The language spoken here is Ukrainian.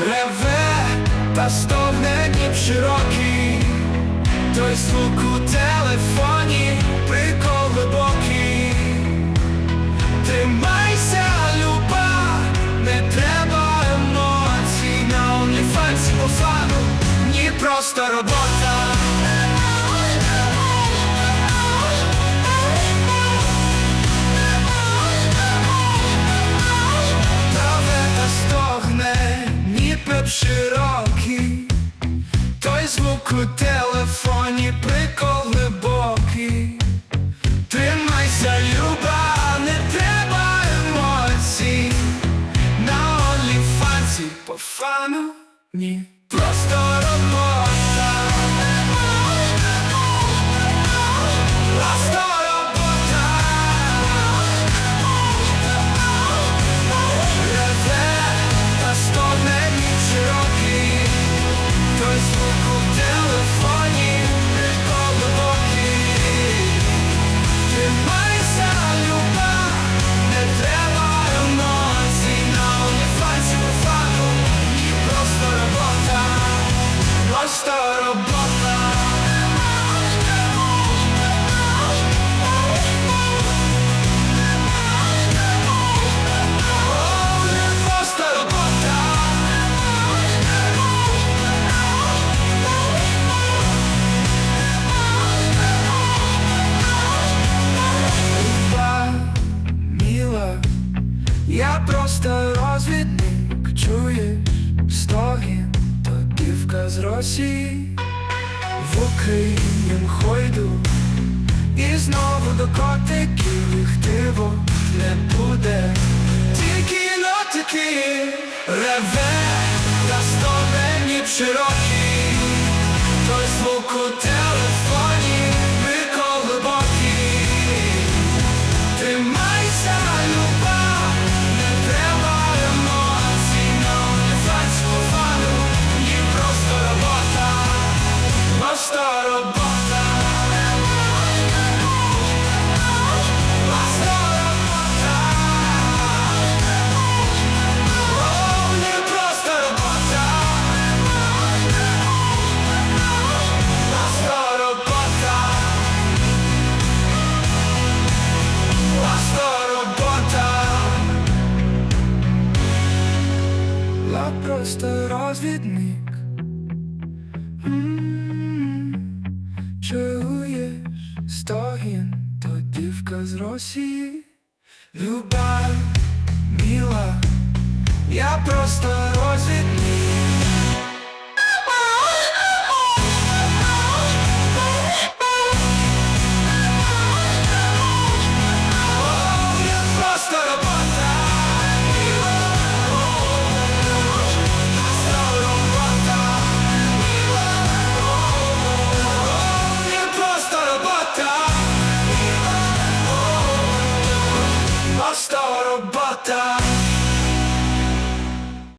реве та стогне дніп широкий, той звук у телефоні, прикол глибокий. Тримайся, люба, не треба емоцій на OnlyFans по фану, ні просто робота. Той у телефоні, приколи боки, Тримайся, люба, не треба емоцій. На оліфанці по фану, ні, просто робота просто робота О, з Росії. В Україні хойду і знову до котиків їх диво не буде. Тільки нотики реве та стовені широкий, Ла просто розвідник. М, Чуєш стогін, то дівка з Росії. Люба, міла, я просто